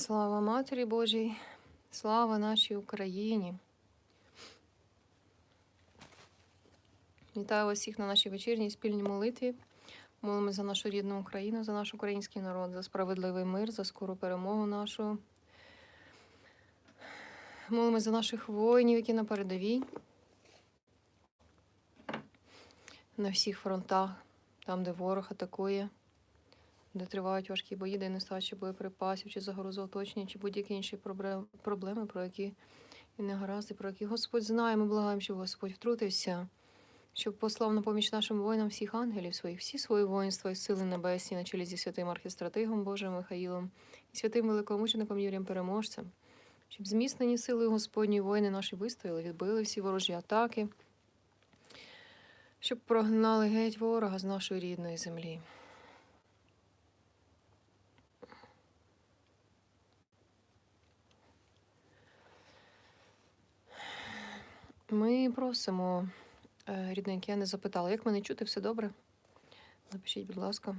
Слава Матері Божій, слава нашій Україні. Вітаю вас всіх на нашій вечірній спільній молитві. Молимо за нашу рідну Україну, за наш український народ, за справедливий мир, за скору перемогу нашу. Молимо за наших воїнів, які на передовій, на всіх фронтах, там, де ворог атакує де тривають важкі бої, де нестача боєприпасів, чи загроза оточення, чи будь-які інші проблеми, про які і не гаразди, про які Господь знає. Ми благаємо, щоб Господь втрутився, щоб послав на поміч нашим воїнам всіх ангелів своїх, всі свої воїнства і сили небесні, на чолі зі святим архістратигом Божим Михаїлом і святим великомучеником Юрієм Переможцем, щоб зміцнені сили Господні воїни наші вистояли, відбили всі ворожі атаки, щоб прогнали геть ворога з нашої рідної землі. Ми просимо, е, рідненькі, я не запитала, як мене чути, все добре? Напишіть, будь ласка.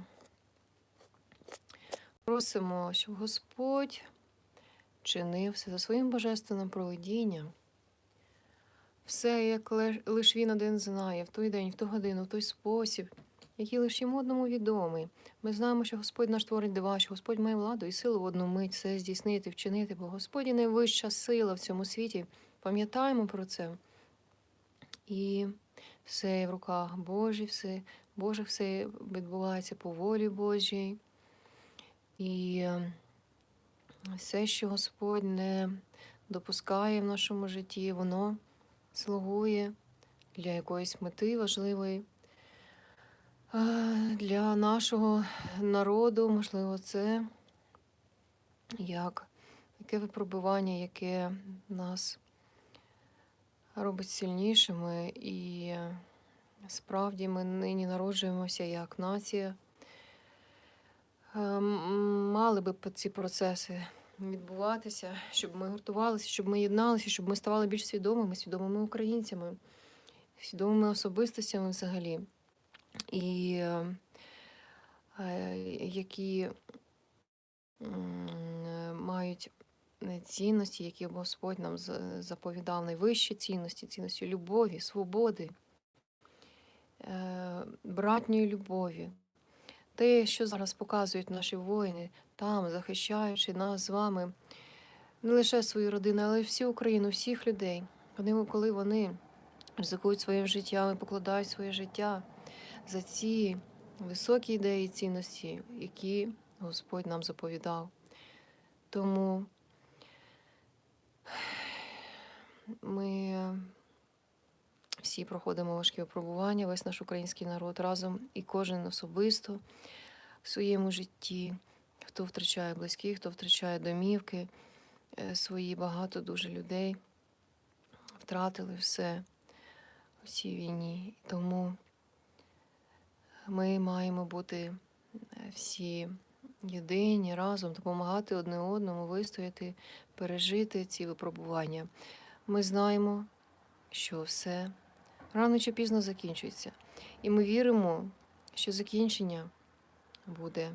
Просимо, щоб Господь чинив все за своїм божественним провидінням. Все, як лише він один знає, в той день, в ту годину, в той спосіб, який лише йому одному відомий. Ми знаємо, що Господь наш творить дива, що Господь має владу і силу в одну мить все здійснити, вчинити, бо Господь найвища сила в цьому світі. Пам'ятаємо про це. І все в руках Божі, все, Боже, все відбувається по волі Божій. І е, все, що Господь не допускає в нашому житті, воно слугує для якоїсь мети важливої. Для нашого народу, можливо, це як таке випробування, яке нас робить сильнішими, і справді ми нині народжуємося як нація. Е, Мали би ці процеси відбуватися, щоб ми гуртувалися, щоб ми єдналися, щоб ми ставали більш свідомими, свідомими українцями, свідомими особистостями взагалі. І е, е, які е, мають е, цінності, які Господь нам заповідав, найвищі цінності, цінності любові, свободи, е, братньої любові. Те, що зараз показують наші воїни, там, захищаючи нас з вами, не лише свою родину, але й всю Україну, всіх людей. Вони, коли вони ризикують своїм життям і покладають своє життя за ці високі ідеї цінності, які Господь нам заповідав. Тому ми всі проходимо важкі випробування, весь наш український народ разом і кожен особисто в своєму житті, хто втрачає близьких, хто втрачає домівки е, свої, багато дуже людей втратили все у цій війні. Тому ми маємо бути е, всі єдині разом, допомагати одне одному вистояти, пережити ці випробування. Ми знаємо, що все рано чи пізно закінчується. І ми віримо, що закінчення буде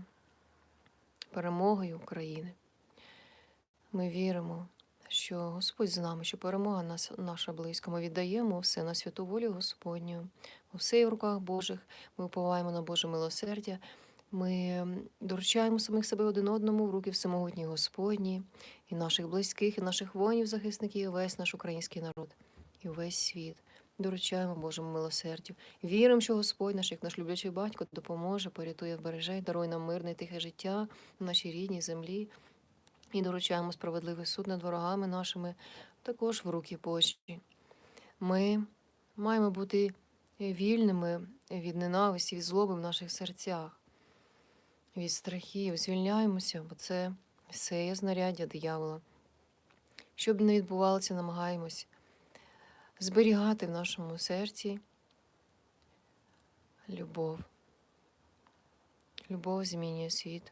перемогою України. Ми віримо, що Господь з нами, що перемога нас, наша близька. Ми віддаємо все на святу волю Господню, все в руках Божих. Ми уповаємо на Боже милосердя. Ми доручаємо самих себе один одному в руки всемогутній Господні, і наших близьких, і наших воїнів, захисників, і весь наш український народ, і весь світ. Доручаємо Божому милосердю. Віримо, що Господь наш, як наш люблячий батько, допоможе, порятує, вбереже, й дарує нам мирне тихе життя на нашій рідній землі. І доручаємо справедливий суд над ворогами нашими також в руки Божі. Ми маємо бути вільними від ненависті, від злоби в наших серцях, від страхів. Звільняємося, бо це все є знаряддя диявола. Щоб не відбувалося, намагаємось зберігати в нашому серці любов. Любов змінює світ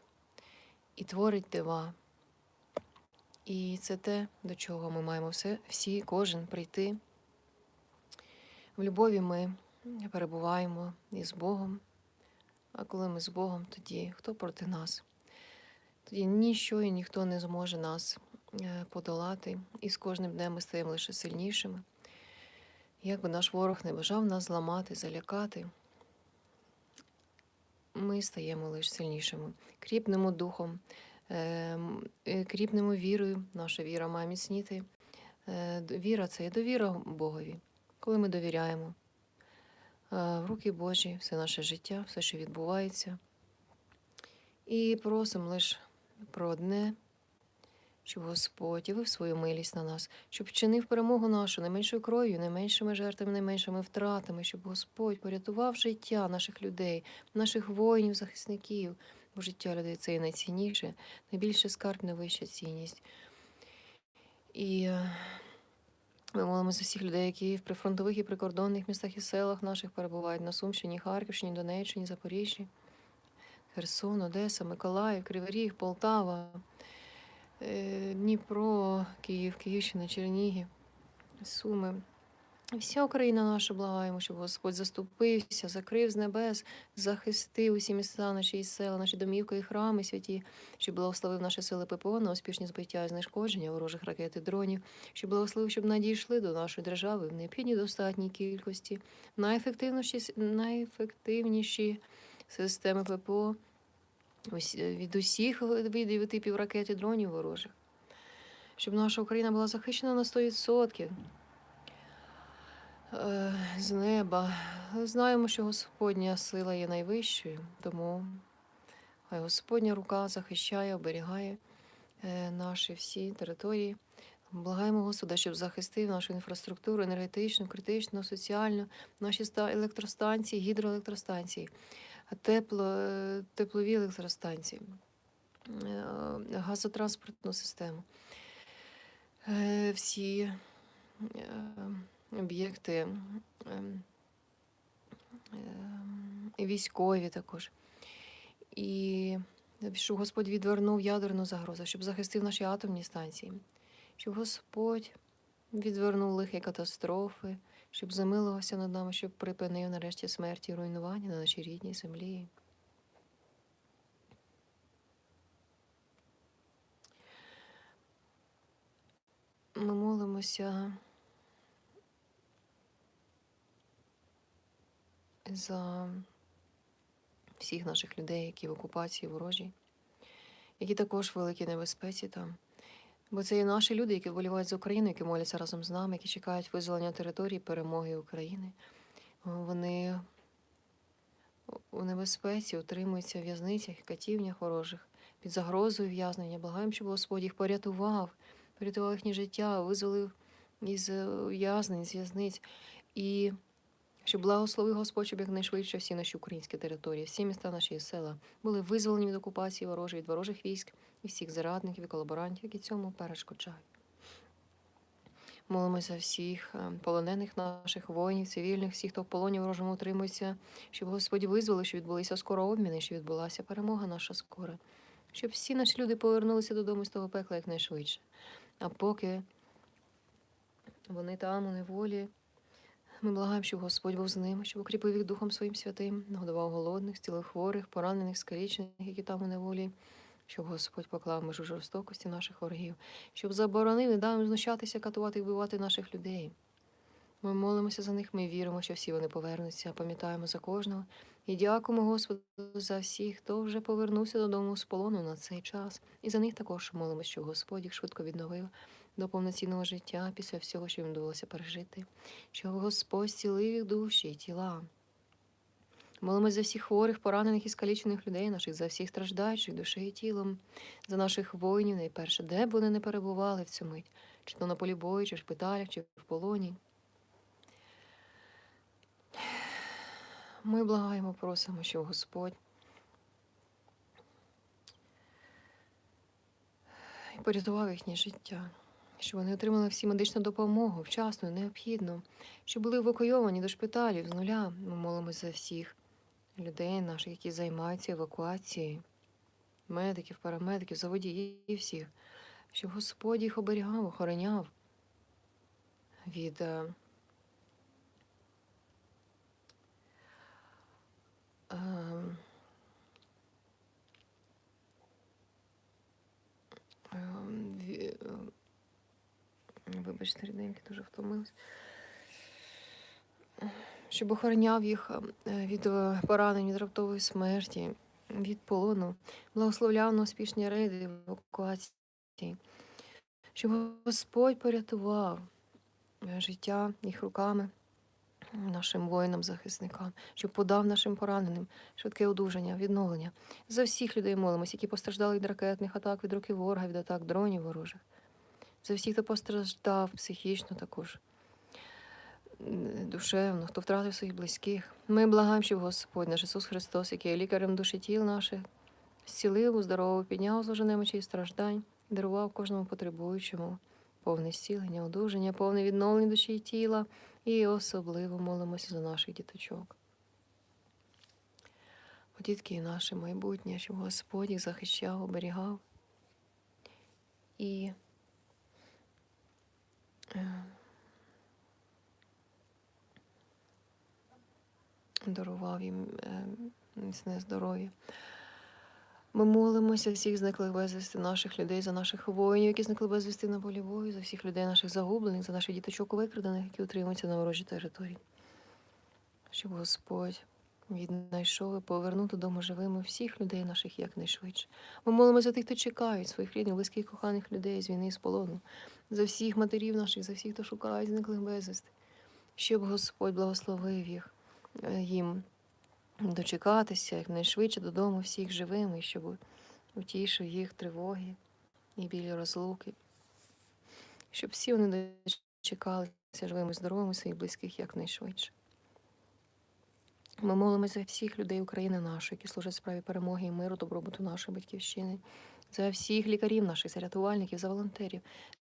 і творить дива. І це те, до чого ми маємо все, всі, кожен прийти. В любові ми перебуваємо із Богом, а коли ми з Богом, тоді хто проти нас? Тоді ніщо і ніхто не зможе нас е, подолати, і з кожним днем ми стаємо лише сильнішими. Як би наш ворог не бажав нас зламати, залякати, ми стаємо лише сильнішими, кріпнемо духом, е, е, кріпнемо вірою. Наша віра має міцніти. Віра це є довіра Богові, коли ми довіряємо в руки Божі все наше життя, все, що відбувається. І просимо лише про одне, щоб Господь явив свою милість на нас, щоб вчинив перемогу нашу не меншою кров'ю, не меншими жертвами, не меншими втратами, щоб Господь порятував життя наших людей, наших воїнів, захисників. Бо життя людей це і найцінніше, найбільше скарб, найвища цінність. І е, ми молимося всіх людей, які в прифронтових і прикордонних містах і селах наших перебувають на Сумщині, Харківщині, Донеччині, Запоріжжі, Херсон, Одеса, Миколаїв, Кривий Ріг, Полтава, е, Дніпро, Київ, Київщина, Чернігів, Суми. Вся Україна наша благаємо, щоб Господь заступився, закрив з небес, захистив усі міста, наші села, наші домівки і храми святі, щоб благословив наші сили ППО на успішні збиття і знешкодження ворожих ракет і дронів, щоб благословив, щоб надійшли до нашої держави в необхідній достатній кількості, найефективніші, найефективніші системи ППО від усіх видів типів ракет і дронів ворожих, щоб наша Україна була захищена на 100%. Е, з неба. Знаємо, що Господня сила є найвищою, тому хай Господня рука захищає, оберігає е, наші всі території. Благаємо Господа, щоб захистив нашу інфраструктуру енергетичну, критичну, соціальну, наші електростанції, гідроелектростанції, тепло, теплові електростанції, е, газотранспортну систему. Е, Всі е, об'єкти військові також. І щоб Господь відвернув ядерну загрозу, щоб захистив наші атомні станції, щоб Господь відвернув лихі катастрофи, щоб замилувався над нами, щоб припинив нарешті смерті і руйнування на нашій рідній землі. Ми молимося за всіх наших людей, які в окупації ворожій, які також в великій небезпеці там. Бо це є наші люди, які вболівають за Україну, які моляться разом з нами, які чекають визволення території, перемоги України. Вони у небезпеці утримуються в в'язницях катівнях ворожих під загрозою в'язнення. Благаємо, щоб Господь їх порятував, порятував їхнє життя, визволив із е, ув'язнень, з в'язниць. І щоб благословив Господь, щоб якнайшвидше всі наші українські території, всі міста наші села були визволені від окупації ворожої, від ворожих військ і всіх зарадників і колаборантів, які цьому перешкоджають. Молимося всіх е, полонених наших воїнів, цивільних, всіх, хто в полоні ворожому утримується, щоб Господь визволив, щоб відбулися скоро обміни, щоб відбулася перемога наша скора, щоб всі наші люди повернулися додому з того пекла якнайшвидше. А поки вони там у неволі, ми благаємо, щоб Господь був з ними, щоб укріпив їх Духом Своїм святим, нагодував голодних, зцілив хворих, поранених, скалічених, які там у неволі, щоб Господь поклав межу жорстокості наших ворогів, щоб заборонив і дав їм знущатися, катувати і вбивати наших людей. Ми молимося за них, ми віримо, що всі вони повернуться, пам'ятаємо за кожного і дякуємо Господу за всіх, хто вже повернувся додому з полону на цей час. І за них також молимося, щоб Господь їх швидко відновив до повноцінного життя після всього, що їм довелося пережити, щоб Господь зцілив їх душі і тіла. Молимось за всіх хворих, поранених і скалічених людей наших, за всіх страждаючих душею і тілом, за наших воїнів, найперше, де б вони не перебували в цю мить, чи то на полі бою, чи в шпиталях, чи в полоні. Ми благаємо, просимо, щоб Господь порятував їхнє життя, щоб вони отримали всі медичну допомогу вчасно, необхідно, щоб були евакуйовані до шпиталів з нуля. Ми молимося за всіх людей наших, які займаються евакуацією, медиків, парамедиків, заводіїв і всіх, щоб Господь їх оберігав, охороняв від е, е, е, Вибачте, рідненькі дуже втомилась. Щоб охороняв їх е, від е, поранень, від раптової смерті, від полону, благословляв на успішні рейди евакуації, щоб Господь порятував е, життя їх руками нашим воїнам-захисникам, щоб подав нашим пораненим швидке одужання, відновлення. За всіх людей молимось, які постраждали від ракетних атак, від руки ворога, від атак дронів ворожих. За всіх, хто постраждав психічно також, душевно, хто втратив своїх близьких. Ми благаємо, щоб Господь наш Ісус Христос, який є лікарем душі тіл наших, зцілив, уздоровив, підняв зложи немочі і страждань, дарував кожному потребуючому повне зцілення, одужання, повне відновлення душі і тіла, і особливо молимося за наших діточок. О, дітки і наше майбутнє, щоб Господь їх захищав, оберігав і дарував їм е, міцне здоров'я. Ми молимося всіх зниклих безвісти наших людей, за наших воїнів, які зникли безвісти на полі бою, за всіх людей наших загублених, за наших діточок викрадених, які утримуються на ворожій території. Щоб Господь віднайшов і повернув додому живими всіх людей наших якнайшвидше. Ми молимося за тих, хто чекають своїх рідних, близьких, коханих людей з війни, і з полону, за всіх матерів наших, за всіх, хто шукає зниклих безвісти, щоб Господь благословив їх їм дочекатися якнайшвидше додому всіх живими, щоб утішив їх тривоги і білі розлуки, щоб всі вони дочекалися живими, здоровими своїх близьких якнайшвидше. Ми молимося за всіх людей України нашої, які служать справі перемоги і миру, добробуту нашої батьківщини, за всіх лікарів наших, за рятувальників, за волонтерів,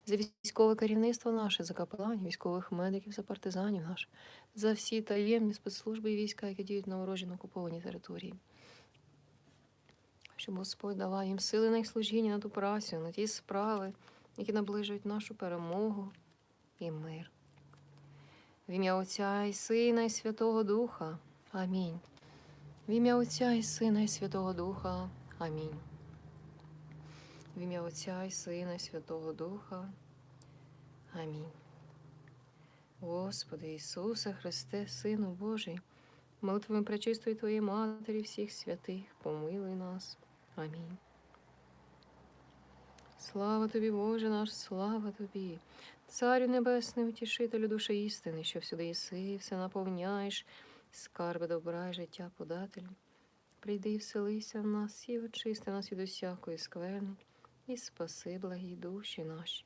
за військове керівництво наше, за капеланів, військових медиків, за партизанів наших, за всі таємні спецслужби і війська, які діють на ворожі на окупованій території. Щоб Господь давав їм сили на їх служіння, на ту працю, на ті справи, які наближують нашу перемогу і мир. В ім'я Отця і Сина, і Святого Духа. Амінь. В ім'я Отця і Сина, і Святого Духа. Амінь. В ім'я Отця і Сина, і Святого Духа. Амінь. Господи Ісусе Христе, Сину Божий, молитвами пречистої Твоєї Матері всіх святих, помилуй нас. Амінь. Слава тобі, Боже наш, слава тобі, Царю Небесний, утішителю душі істини, що всюди єси, все наповняєш, скарби добра і життя подателю. Прийди і вселися в нас і очисти нас від усякої скверни, і спаси благі душі наші.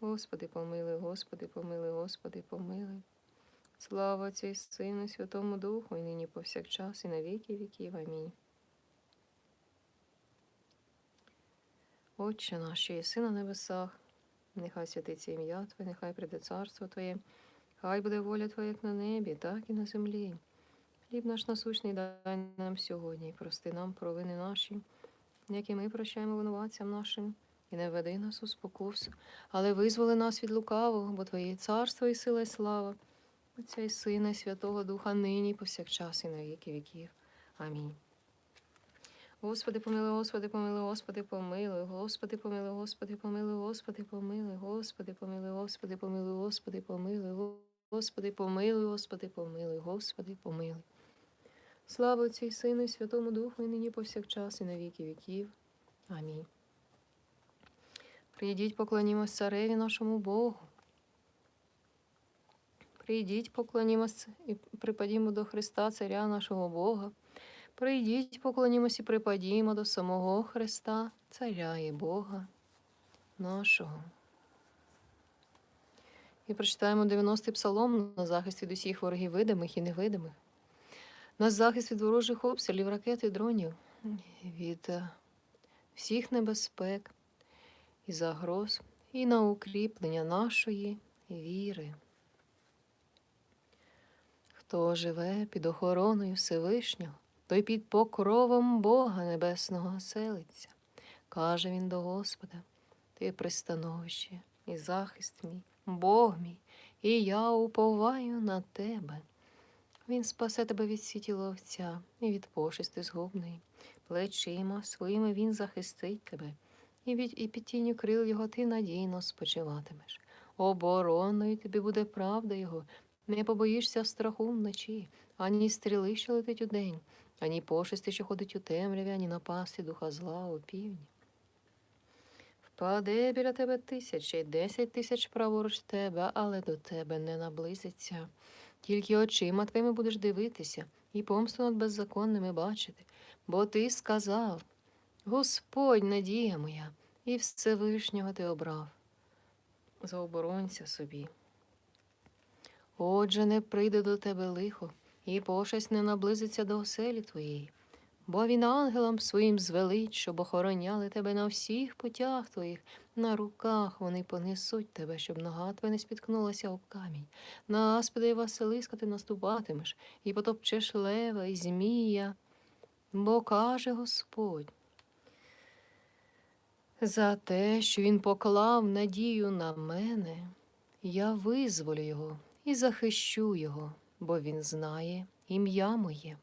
Господи, помилуй, Господи, помилуй, Господи, помилуй. Слава Отцю і Сину, і Святому Духу, і нині повсякчас, і на віки віків. Амінь. Отче наш, що єси на небесах, нехай святиться ім'я Твоє, нехай прийде царство Твоє, хай буде воля Твоя як на небі, так і на землі. Хліб наш насущний дай нам сьогодні, і прости нам провини наші, які ми прощаємо винуватцям нашим, і не веди нас у спокусу, але визволи нас від лукавого, бо Твоє царство і сила, і слава, Отця і Сина, і Святого Духа, нині, повсякчас, і на віки віків. Амінь. Господи, помилуй, Господи, помилуй, Господи, помилуй, Господи, помилуй, Господи, помилуй, Господи, помилуй, Господи, помилуй, Господи, помилуй, Господи, помилуй, Господи, помилуй, Господи, помилуй, Господи, помилуй. Слава Отцю і Сину, і Святому Духу, і нині повсякчас, і на віки віків. Амінь. Прийдіть, поклонімось цареві нашому Богу. Прийдіть, поклонімось і припадімо до Христа, Царя нашого Бога. Прийдіть, поклонімось і припадімо до самого Христа, Царя і Бога нашого. І прочитаємо 90-й псалом на захист від усіх ворогів видимих і невидимих. На захист від ворожих обстрілів, ракет і дронів, від е, всіх небезпек і загроз, і на укріплення нашої віри. Хто живе під охороною Всевишнього, той під покровом Бога Небесного селиться. Каже він до Господа: Ти пристановище і захист мій, Бог мій, і я уповаю на тебе. Він спасе тебе від сіті ловця і від пошисти згубної. Плечима своїми він захистить тебе, і під тінню крил його ти надійно спочиватимеш. Обороною тобі буде правда його, не побоїшся страху вночі, ані стріли, що летить удень, ані пошисти, що ходить у темряві, ані напасти духа зла у півдні. Впаде біля тебе тисяча й десять тисяч праворуч тебе, але до тебе не наблизиться. Тільки очима твоїми будеш дивитися і помсту над беззаконними бачити, бо ти сказав Господь надія моя, і Всевишнього ти обрав. Заоборонься собі. Отже, не прийде до тебе лихо, і пошесть не наблизиться до оселі твоєї, бо він ангелам своїм звелить, щоб охороняли тебе на всіх путях твоїх, на руках вони понесуть тебе, щоб нога твоя не спіткнулася об камінь. На аспида і Василиска ти наступатимеш, і потопчеш лева і змія, бо каже Господь. За те, що він поклав надію на мене, я визволю його і захищу його, бо він знає ім'я моє.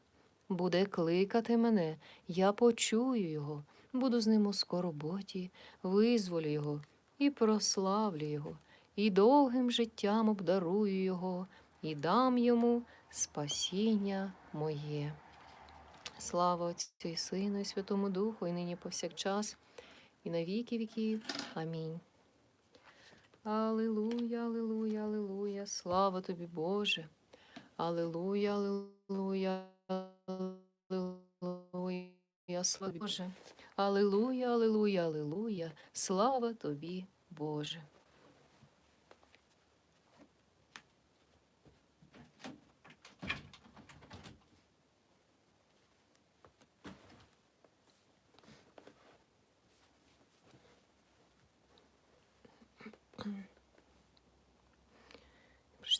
Буде кликати мене, я почую його, буду з ним у скорботі, визволю його і прославлю його, і довгим життям обдарую його, і дам йому спасіння моє. Слава Отцю і Сину, і Святому Духу, і нині повсякчас, і на віки віків. Амінь. Аллилуйя, аллилуйя, аллилуйя, слава тобі, Боже. Аллилуйя, аллилуйя, аллилуйя, слава тобі, Боже. Аллилуйя, аллилуйя, аллилуйя, слава тобі, Боже.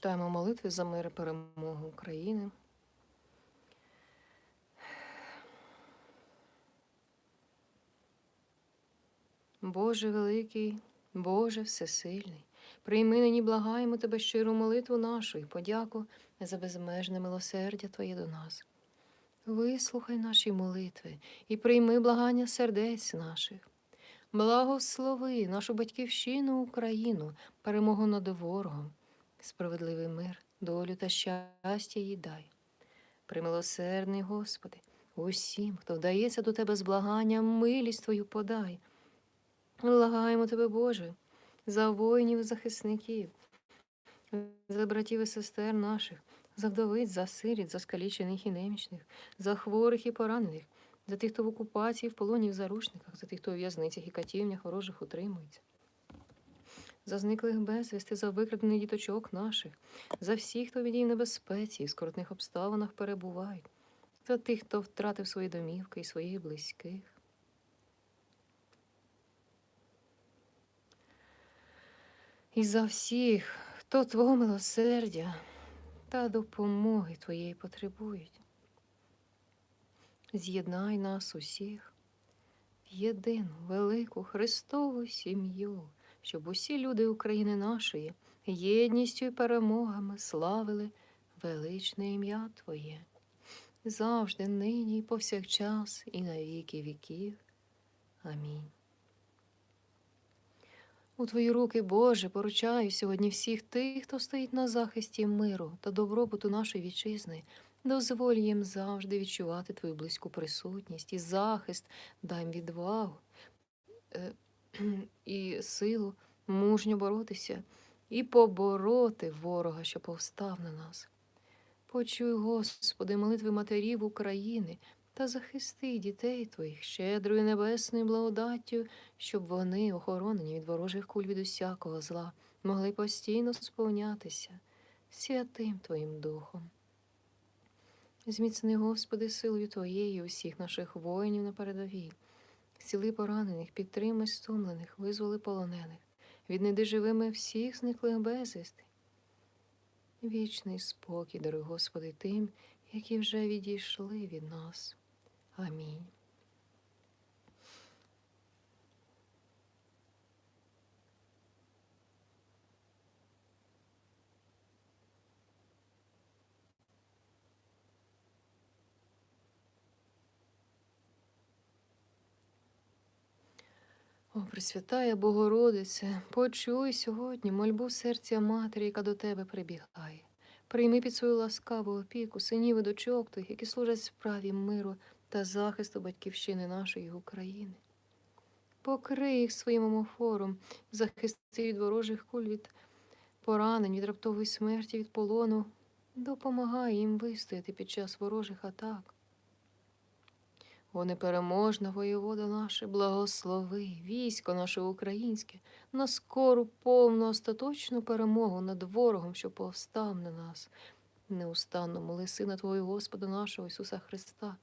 Прочитаємо молитви за мир і перемогу України. Боже великий, Боже всесильний, прийми нині благаємо Тебе щиру молитву нашу і подяку за безмежне милосердя Твоє до нас. Вислухай наші молитви і прийми благання сердець наших. Благослови нашу батьківщину Україну, перемогу над ворогом, справедливий мир, долю та щастя їй дай. Примилосердний, Господи, усім, хто вдається до Тебе з благанням, милість Твою подай. Благаємо Тебе, Боже, за воїнів, і захисників, за братів і сестер наших, за вдовиць, за сиріт, за скалічених і немічних, за хворих і поранених, за тих, хто в окупації, в полоні, в заручниках, за тих, хто у в'язницях і катівнях ворожих утримується. За зниклих безвісти, за викрадених діточок наших, за всіх, хто в відій небезпеці в скоротних обставинах перебувають, за тих, хто втратив свої домівки і своїх близьких. І за всіх, хто Твого милосердя та допомоги Твоєї потребують. З'єднай нас усіх в єдину велику Христову сім'ю, щоб усі люди України нашої єдністю і перемогами славили величне ім'я Твоє, завжди, нині, і повсякчас, і на віки віків. Амінь. У Твої руки, Боже, поручаю сьогодні всіх тих, хто стоїть на захисті миру та добробуту нашої вітчизни. Дозволь їм завжди відчувати Твою близьку присутність і захист, дай їм відвагу е, і силу мужньо боротися і побороти ворога, що повстав на нас. Почуй, Господи, молитви матерів України та захисти дітей Твоїх щедрою небесною благодаттю, щоб вони, охоронені від ворожих куль від усякого зла, могли постійно сповнятися святим Твоїм Духом. Зміцни, Господи, силою Твоєю усіх наших воїнів на передовій, зціли поранених, підтримай стомлених, визволи полонених, віднеди живими всіх зниклих безвісти. Вічний спокій, дорогий Господи, тим, які вже відійшли від нас. Амінь. О, Пресвятая Богородице, почуй сьогодні мольбу серця матері, яка до тебе прибігає. Прийми під свою ласкаву опіку синів і дочок тих, які служать справі миру та захисту батьківщини нашої України. Покрий їх своїм омофором, захисти від ворожих куль, від поранень, від раптової смерті, від полону. Допомагай їм вистояти під час ворожих атак. О, непереможна воєвода наше, благослови, військо наше українське, на скору повну остаточну перемогу над ворогом, що повстав на нас. Неустанно моли Сина Твого Господа нашого Ісуса Христа.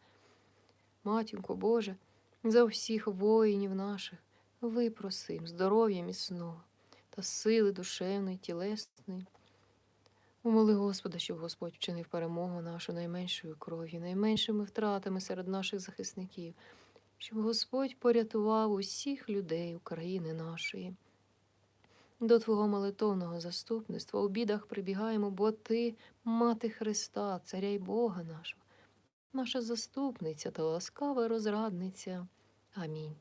Матінко Боже, за всіх воїнів наших, випросим здоров'я міцного та сили душевної, тілесної. Умоли Господа, щоб Господь вчинив перемогу нашу найменшою кров'ю, найменшими втратами серед наших захисників, щоб Господь порятував усіх людей України нашої. До Твого молитовного заступництва у бідах прибігаємо, бо Ти, мати Христа, Царя й Бога нашого, наша заступниця та ласкава розрадниця. Амінь.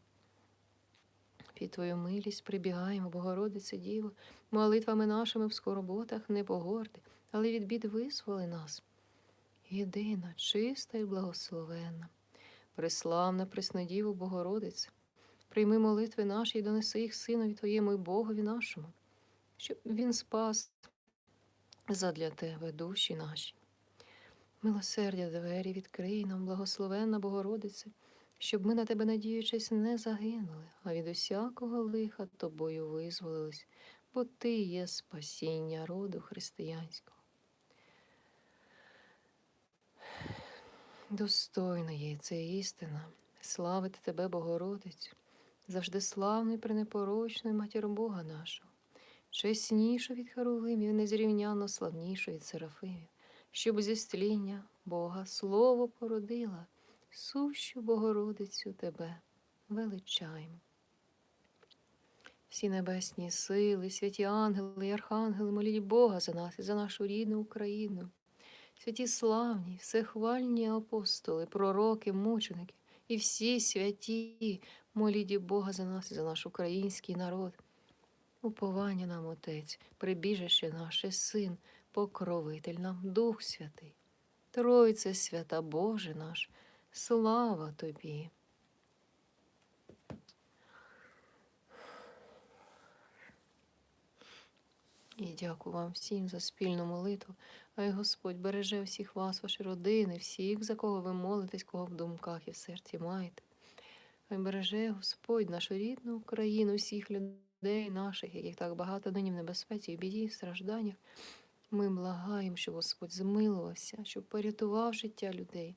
Під Твою милість прибігаємо, Богородице Діво, молитвами нашими в скорботах не погорди, але від бід визволи нас. Єдина, чиста і благословенна, преславна Преснодіву Богородице, прийми молитви наші і донеси їх Синові Твоєму і Богові нашому, щоб Він спас задля Тебе душі наші. Милосердя двері відкрий нам, благословенна Богородице, щоб ми на тебе, надіючись, не загинули, а від усякого лиха тобою визволились, бо ти є спасіння роду християнського. Достойна є це істина, славити тебе, Богородицю, завжди славний, пренепорочний матір Бога нашого, чесніша від Херовимів, незрівняно славніша від Серафимів, щоб зі стління Бога слово породила, сущу Богородицю тебе величаємо. Всі небесні сили, святі ангели і архангели, моліть Бога за нас і за нашу рідну Україну. Святі славні, всехвальні апостоли, пророки, мученики і всі святі, моліді Бога за нас і за наш український народ. Уповання нам, Отець, прибіжище наше, Син, покровитель нам, Дух Святий. Тройце свята Боже наш, слава Тобі. І дякую вам всім за спільну молитву. Хай Господь береже всіх вас, ваші родини, всіх, за кого ви молитесь, кого в думках і в серці маєте. Хай береже Господь нашу рідну Україну, всіх людей наших, яких так багато нині в небезпеці, і біді, і стражданнях. Ми благаємо, щоб Господь змилувався, щоб порятував життя людей,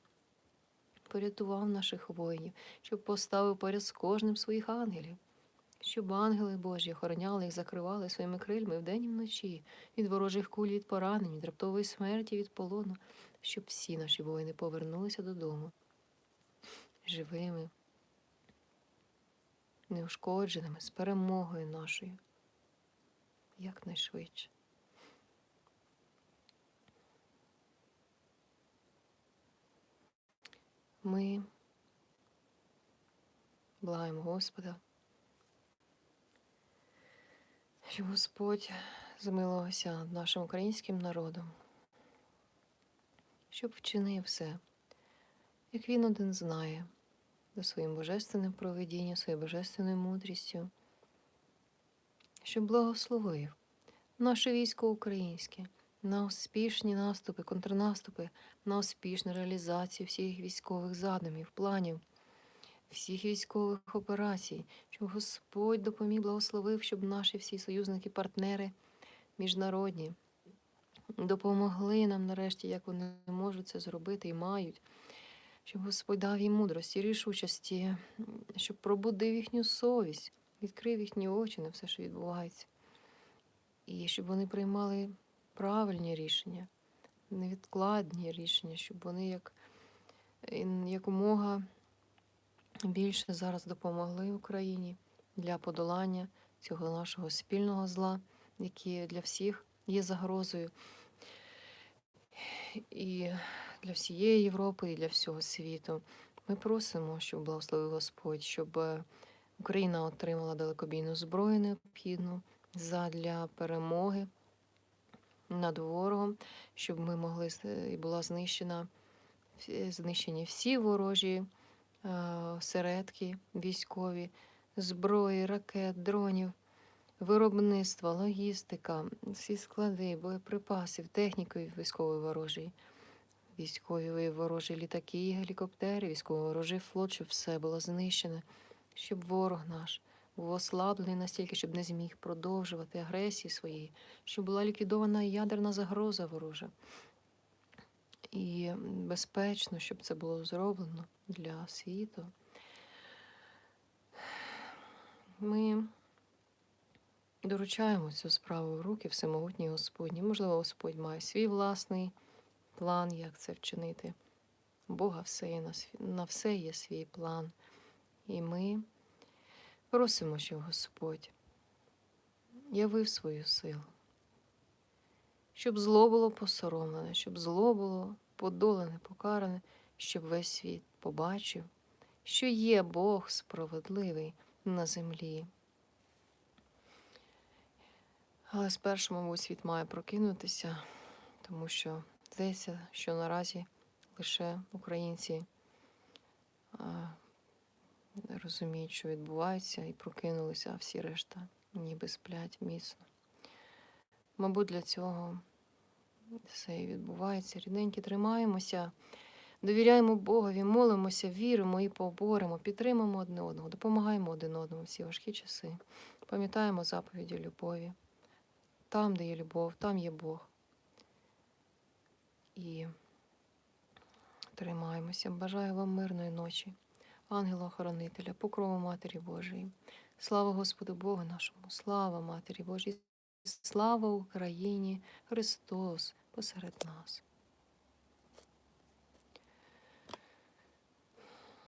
порятував наших воїнів, щоб поставив поряд з кожним своїх ангелів щоб ангели Божі охороняли їх, закривали своїми крильми вдень і вночі, від ворожих куль, від поранень, від раптової смерті, від полону, щоб всі наші воїни повернулися додому живими, неушкодженими, з перемогою нашою якнайшвидше. Ми благаємо Господа щоб Господь змилувався над нашим українським народом, щоб вчинив все, як він один знає, за своїм божественним проведінням, своєю божественною мудрістю, щоб благословив наше військо українське на успішні наступи, контрнаступи, на успішну реалізацію всіх військових задумів, планів всіх військових операцій, щоб Господь допоміг, благословив, щоб наші всі союзники, партнери міжнародні допомогли нам нарешті, як вони можуть це зробити і мають, щоб Господь дав їм мудрості, рішучості, щоб пробудив їхню совість, відкрив їхні очі на все, що відбувається, і щоб вони приймали правильні рішення, невідкладні рішення, щоб вони як якомога більше зараз допомогли Україні для подолання цього нашого спільного зла, який для всіх є загрозою і для всієї Європи, і для всього світу. Ми просимо, щоб благословив Господь, щоб е, Україна отримала далекобійну зброю необхідну задля перемоги над ворогом, щоб ми могли з- і була знищена знищені всі ворожі е, осередки військові, зброї, ракет, дронів, виробництво, логістика, всі склади, боєприпасів, техніки військової ворожої, військові ворожі літаки, гелікоптери, військовий ворожий флот, щоб все було знищене, щоб ворог наш був ослаблений настільки, щоб не зміг продовжувати агресії своєї, щоб була ліквідована ядерна загроза ворожа. І безпечно, щоб це було зроблено для світу. Ми доручаємо цю справу в руки Всемогутній Господній. Можливо, Господь має свій власний план, як це вчинити. Бога все є на все є свій план. І ми просимо, щоб Господь явив свою силу, щоб зло було посоромлене, щоб зло було подолене, покаране, щоб весь світ побачив, що є Бог справедливий на землі. Але спершу, мабуть, світ має прокинутися, тому що здається, що наразі лише українці розуміють, що відбувається, і прокинулися, а всі решта ніби сплять міцно. Мабуть, для цього все і відбувається. Рідненькі, тримаємося, довіряємо Богові, молимося, віримо і поборемо, підтримуємо одне одного, допомагаємо один одному в ці важкі часи. Пам'ятаємо заповіді любові. Там, де є любов, там є Бог. І тримаємося. Бажаю вам мирної ночі, ангела-охоронителя, покрову Матері Божої. Слава Господу Богу нашому, слава Матері Божій, слава Україні, Христос посеред нас.